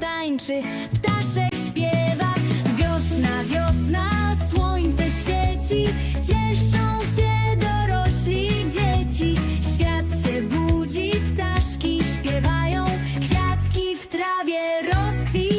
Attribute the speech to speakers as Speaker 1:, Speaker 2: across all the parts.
Speaker 1: tańczy, ptaszek śpiewa. Wiosna, wiosna, słońce świeci, cieszą się dorośli dzieci. Świat się budzi, ptaszki śpiewają, kwiatki w trawie rozkwitają.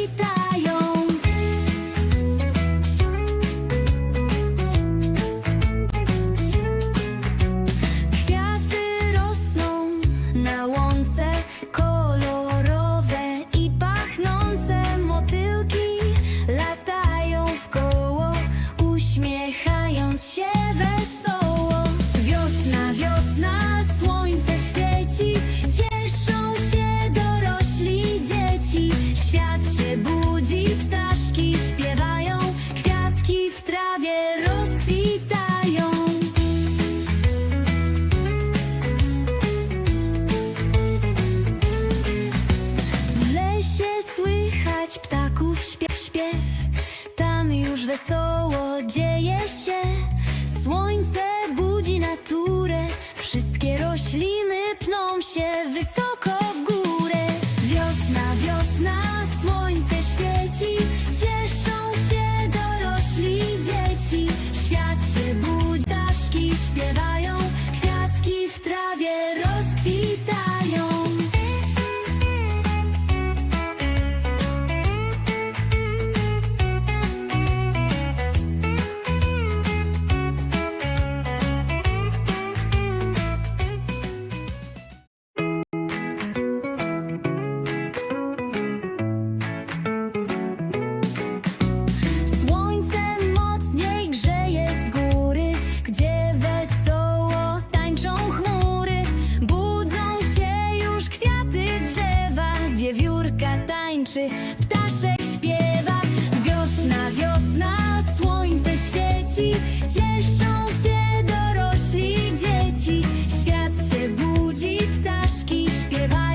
Speaker 1: W trawie rozkwitają. W lesie słychać ptaków śpiew, śpiew. Tam już wesoło dzieje się. Słońce budzi naturę. Wszystkie rośliny pną się wysoko ptaszki tańczy, ptaszek śpiewa. Wiosna, wiosna, słońce świeci, cieszą się dorośli dzieci. Świat się budzi, ptaszki śpiewają.